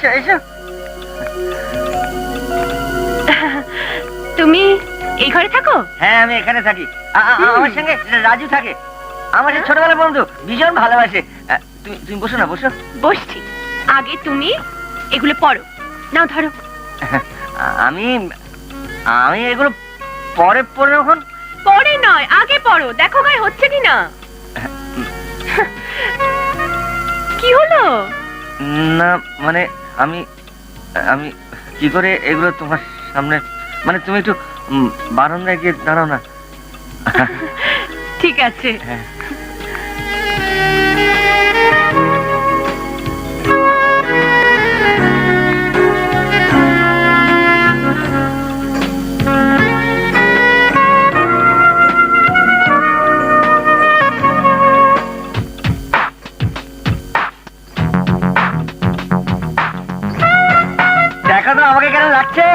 এসো এসো। তুমি এই ঘরে থাকো? হ্যাঁ আমি এখানে থাকি। আমার সঙ্গে রাজু থাকে। আমার ছোটবেলার বন্ধু ভীষণ ভালোবাসে। তুমি তুমি বসো না বসো। বসছি। আগে তুমি এগুলো পড়ো। নাও ধরো। আমি আমি এগুলো পরে পরে যখন পরে নয় আগে পড়ো। দেখো গায়ে হচ্ছে কি না। কি হলো? না মানে আমি আমি কি করে এগুলো তোমার সামনে মানে তুমি একটু বারান্দায় গিয়ে দাঁড়াও না ঠিক আছে হ্যাঁ। আমাকে কেন লাগছে?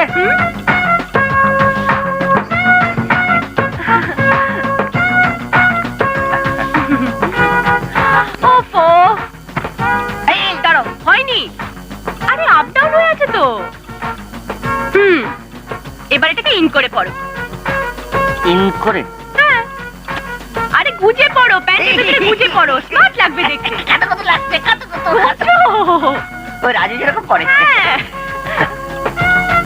ওফো। এই দাঁড়াও হয়নি। আরে আপ ডাউন হয়ে আছে তো। হুম এবার এটাকে ইন করে পড়ো। ইন করে? হ্যাঁ। আরে গুজে পড়ো প্যান্টের ভিতরে গুজে পড়ো স্মার্ট লাগবে দেখতে। কত কত লাগছে কত কত বুঝছ? রাজু যেরকম করে। হ্যাঁ।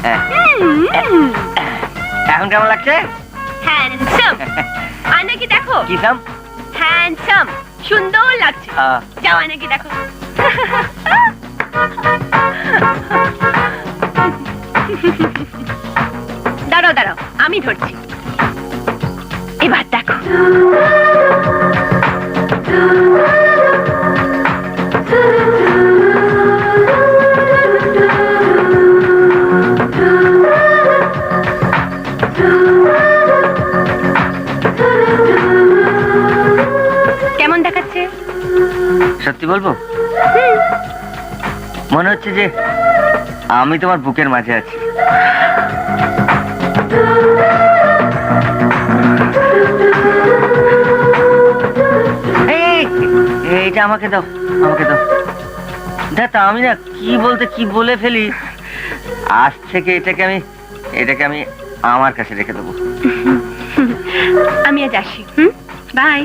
এখন কেমন লাগছে? হ্যান্ডসাম আয়নাকে দেখো? কি সাম হ্যান্ডসাম সুন্দর লাগছে। যাও আয়নাকে দেখো। দাঁড়াও দাঁড়াও। আমি ধরছি। এবার দেখো। সত্যি বলব? মনে হচ্ছে যে আমি তোমার বুকের মাঝে আছি। এই, এইটা আমাকে দাও আমাকে দাও। দেখ আমি না কি বলতে কি বলে ফেলি আজ থেকে এটাকে আমি এটাকে আমি আমার কাছে রেখে দেবো। আমি আজ আসি বাই